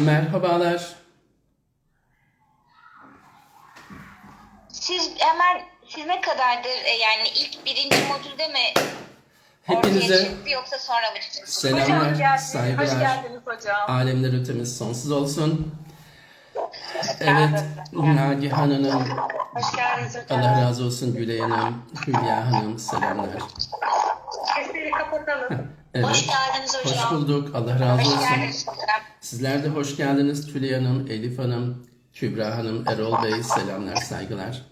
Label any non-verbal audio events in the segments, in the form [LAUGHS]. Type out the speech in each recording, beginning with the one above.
Merhabalar. Siz hemen siz ne kadardır e, yani ilk birinci modülde mi ortaya Hepinize çıktı yoksa sonra mı çıktı? Hocam selamlar, geldiniz. Hoş saygılar. geldiniz hocam. Alemler ötemiz sonsuz olsun. Evet, Nagihan Hanım, Hoş geldiniz hocam. Allah razı olsun Gülay Hanım, Hülya Hanım, selamlar. Sesleri kapatalım. [LAUGHS] Hoş Evet, geldiniz hocam. hoş bulduk, Allah razı Hoş olsun. geldiniz. Sizler de hoş geldiniz Tülay Hanım, Elif Hanım, Kübra Hanım, Erol Bey, selamlar, saygılar.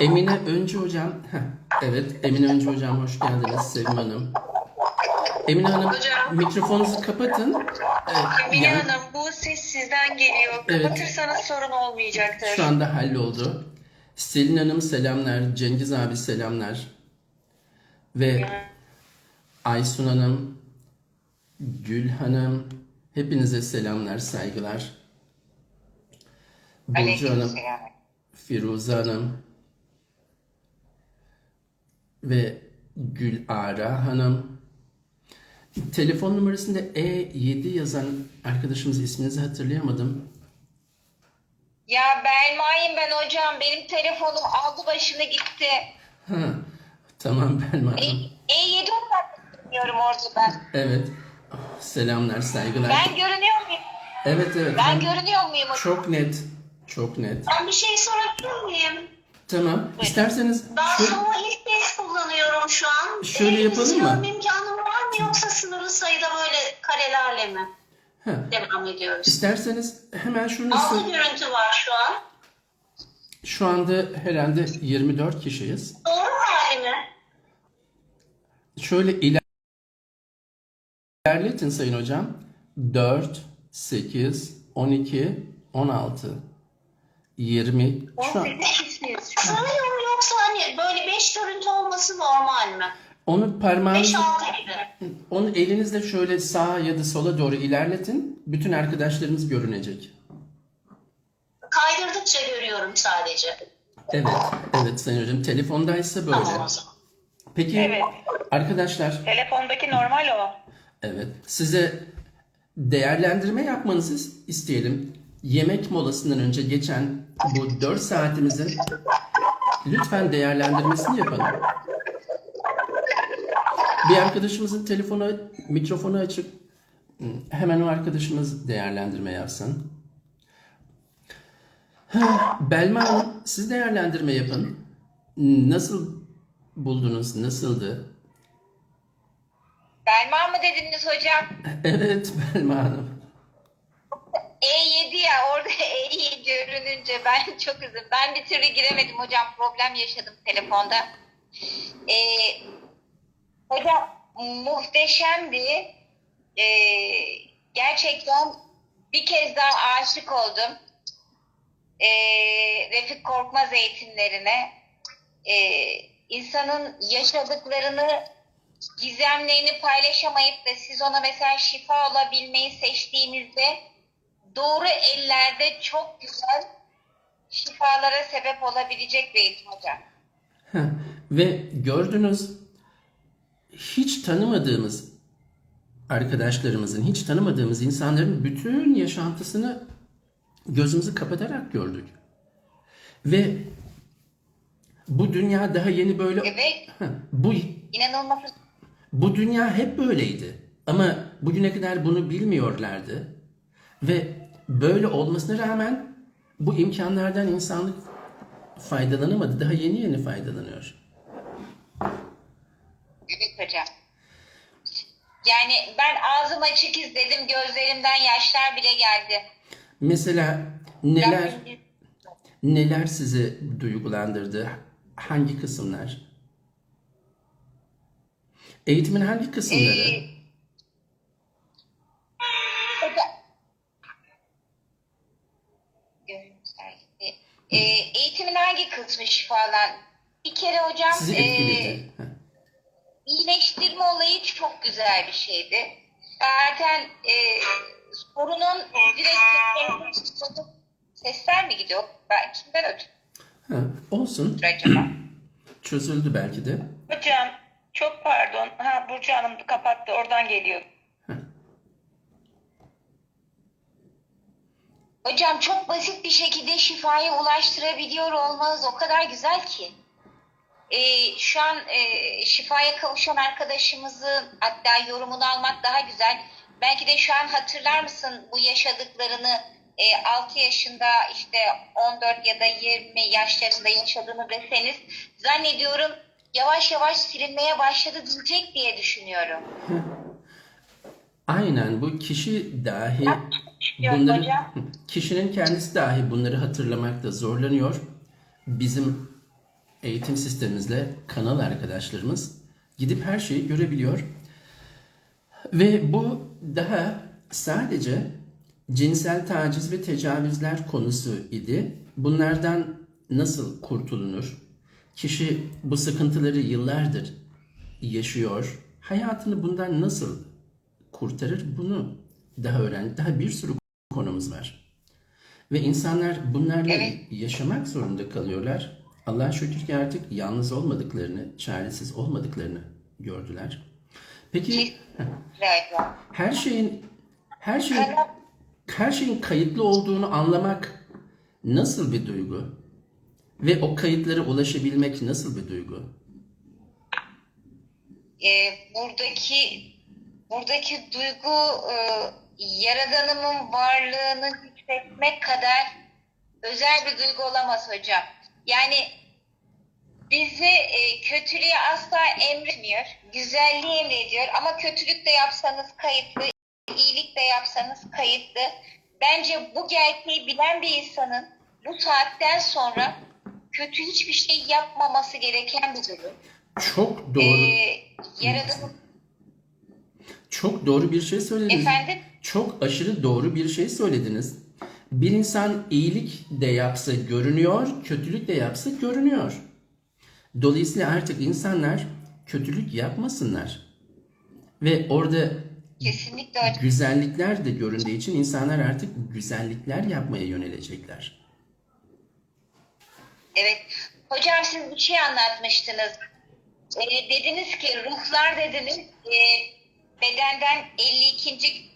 Emine Öncü Hocam, heh, evet Emine Öncü Hocam hoş geldiniz, Sevim Hanım. Emine Hanım, Hocam. mikrofonunuzu kapatın. Ee, Emine yani- Hanım bu ses sizden geliyor. Evet. Kapatırsanız sorun olmayacaktır. Şu anda halloldu. Selin Hanım selamlar, Cengiz abi selamlar. Ve Aysun Hanım, Gül Hanım, hepinize selamlar, saygılar. Burcu Hanım. Firuze Hanım ve Gül Ara Hanım. Telefon numarasında E7 yazan arkadaşımız isminizi hatırlayamadım. Ya Belma'yım ben hocam. Benim telefonum aldı başını gitti. Ha, tamam Belma E, Hanım. E7 olarak orada ben. Evet. Oh, Selamlar, saygılar. Ben görünüyor muyum? Evet evet. Ben Hem görünüyor muyum? Çok net. Çok net. Ben bir şey sorabilir miyim? Tamam. İsterseniz Ben şu, Zoom'u ilk kez kullanıyorum şu an. Şöyle yapalım mı? İmkanım var mı yoksa sınırlı sayıda böyle karelerle mi ha, devam ediyoruz? isterseniz hemen şunu sö- görüntü var şu an. şu anda herhalde 24 kişiyiz. Doğru hali mi? Şöyle iler- ilerletin sayın hocam. 4, 8, 12, 16, 20. Şu an 18 kişiyiz. Sığıyor mu yoksa hani böyle 5 görüntü olması normal mi? onu parmağınızı 5-6 gibi. onu elinizle şöyle sağa ya da sola doğru ilerletin. Bütün arkadaşlarınız görünecek. Kaydırdıkça görüyorum sadece. Evet, evet sayın hocam. Telefondaysa böyle. Tamam o zaman. Peki Evet. arkadaşlar, Telefondaki normal o. evet size değerlendirme yapmanızı isteyelim. Yemek molasından önce geçen bu 4 saatimizin lütfen değerlendirmesini yapalım. Bir arkadaşımızın telefonu, mikrofonu açıp hı, hemen o arkadaşımız değerlendirme yapsın. Belma Hanım, siz değerlendirme yapın. Nasıl buldunuz, nasıldı? Belma mı dediniz hocam? [LAUGHS] Evet Belma Hanım. E7 ya orada [LAUGHS] E7 görününce ben çok üzüldüm. Ben bir türlü giremedim hocam. Problem yaşadım telefonda. Ee, hocam muhteşemdi. Ee, gerçekten bir kez daha aşık oldum. Ee, Refik Korkmaz eğitimlerine. Ee, insanın yaşadıklarını gizemlerini paylaşamayıp da siz ona mesela şifa olabilmeyi seçtiğinizde doğru ellerde çok güzel şifalara sebep olabilecek bir eğitim hocam. Ve gördünüz hiç tanımadığımız arkadaşlarımızın, hiç tanımadığımız insanların bütün yaşantısını gözümüzü kapatarak gördük. Ve bu dünya daha yeni böyle Evet, bu inanılmaz. Bu dünya hep böyleydi. Ama bugüne kadar bunu bilmiyorlardı. Ve böyle olmasına rağmen bu imkanlardan insanlık faydalanamadı. Daha yeni yeni faydalanıyor. Evet hocam. Yani ben ağzım açık izledim, gözlerimden yaşlar bile geldi. Mesela neler neler sizi duygulandırdı? Hangi kısımlar? Eğitimin hangi kısımları? Ee. Ee, eğitimin hangi kısmı şifalan? Bir kere hocam Sizi e, etkiledi. İyileştirme olayı çok güzel bir şeydi. Zaten e, sorunun direkt sesler mi gidiyor? Ben kimden ötürü Ha, olsun. acaba? [CLEARS THROAT] Çözüldü belki de. Hocam çok pardon. Ha Burcu Hanım kapattı. Oradan geliyor. [LAUGHS] Hocam çok basit bir şekilde şifaya ulaştırabiliyor olmanız o kadar güzel ki. Ee, şu an e, şifaya kavuşan arkadaşımızı hatta yorumunu almak daha güzel. Belki de şu an hatırlar mısın bu yaşadıklarını e, 6 yaşında işte 14 ya da 20 yaşlarında yaşadığını deseniz zannediyorum yavaş yavaş silinmeye başladı diyecek diye düşünüyorum. [LAUGHS] Aynen bu kişi dahi bunları hocam. [LAUGHS] kişinin kendisi dahi bunları hatırlamakta zorlanıyor. Bizim eğitim sistemimizle kanal arkadaşlarımız gidip her şeyi görebiliyor. Ve bu daha sadece cinsel taciz ve tecavüzler konusu idi. Bunlardan nasıl kurtulunur? Kişi bu sıkıntıları yıllardır yaşıyor. Hayatını bundan nasıl kurtarır? Bunu daha öğrendik. Daha bir sürü konumuz var. Ve insanlar bunlarla Evet. yaşamak zorunda kalıyorlar. Allah şükür ki artık yalnız olmadıklarını, çaresiz olmadıklarını gördüler. Peki her şeyin her şeyin her şeyin kayıtlı olduğunu anlamak nasıl bir duygu? Ve o kayıtlara ulaşabilmek nasıl bir duygu? e, buradaki buradaki duygu e, yaradanımın varlığını hissetmek kadar özel bir duygu olamaz hocam. Yani bizi e, kötülüğü asla emretmiyor. Güzelliği emrediyor ama kötülük de yapsanız kayıtlı, iyilik de yapsanız kayıtlı. Bence bu gerçeği bilen bir insanın bu saatten sonra kötü hiçbir şey yapmaması gereken bir durum. Çok doğru. Ee, yaradanın Çok doğru bir şey söylediniz. Efendim? Çok aşırı doğru bir şey söylediniz. Bir insan iyilik de yapsa görünüyor, kötülük de yapsa görünüyor. Dolayısıyla artık insanlar kötülük yapmasınlar. Ve orada kesinlikle güzellikler de göründüğü için insanlar artık güzellikler yapmaya yönelecekler. Evet. Hocam siz bir şey anlatmıştınız. Ee, dediniz ki ruhlar dediniz e, bedenden 52.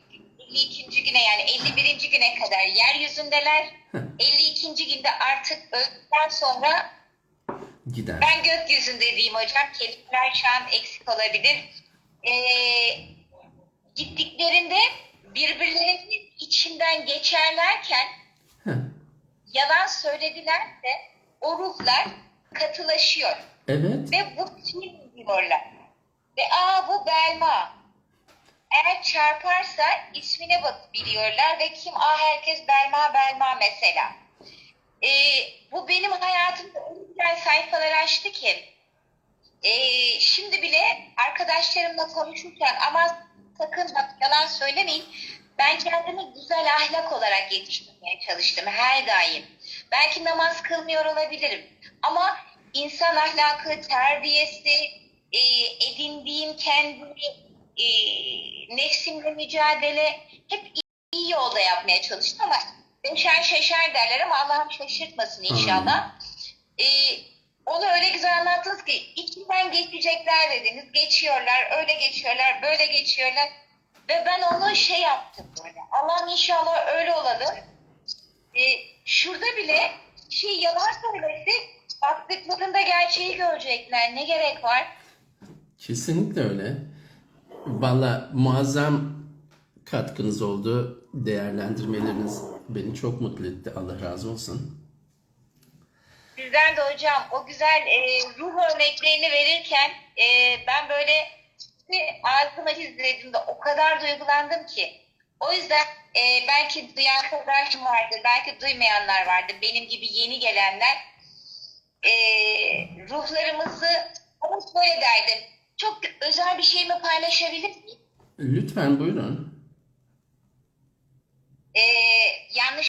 52. güne yani 51. güne kadar yeryüzündeler. 52. günde artık öldükten sonra Gider. ben gökyüzünde diyeyim hocam. Kelimeler şu an eksik olabilir. Ee, gittiklerinde birbirlerinin içinden geçerlerken yalan söylediler de o ruhlar katılaşıyor. Evet. Ve bu kim diyorlar. Ve aa bu Belma. Eğer çarparsa ismine bak biliyorlar ve kim aa herkes Belma Belma mesela. Ee, bu benim hayatımda güzel sayfalar açtı ki ee, şimdi bile arkadaşlarımla konuşurken ama sakın bak yalan söylemeyin. Ben kendimi güzel ahlak olarak yetiştirmeye çalıştım her daim. Belki namaz kılmıyor olabilirim ama insan ahlakı, terbiyesi, e, edindiğim kendi e, nefsimle mücadele hep iyi yolda yapmaya çalıştım ama beşer şeşer derler ama Allah'ım şaşırtmasın inşallah. E, onu öyle güzel anlattınız ki içinden geçecekler dediniz. Geçiyorlar, öyle geçiyorlar, böyle geçiyorlar. Ve ben onu şey yaptım böyle. Allah'ım inşallah öyle olalım. E, şurada bile şey yalan söylesi baktıklarında gerçeği görecekler. Ne gerek var? Kesinlikle öyle. Valla muazzam katkınız oldu. Değerlendirmeleriniz beni çok mutlu etti. Allah razı olsun. Sizden de hocam o güzel e, ruh örneklerini verirken e, ben böyle ağzıma izlediğimde o kadar duygulandım ki. O yüzden e, belki duyan arkadaşım vardır, belki duymayanlar vardır. Benim gibi yeni gelenler. E, ruhlarımızı ama böyle derdim. Çok özel bir şey mi paylaşabilir miyim? Lütfen buyurun. E, yanlış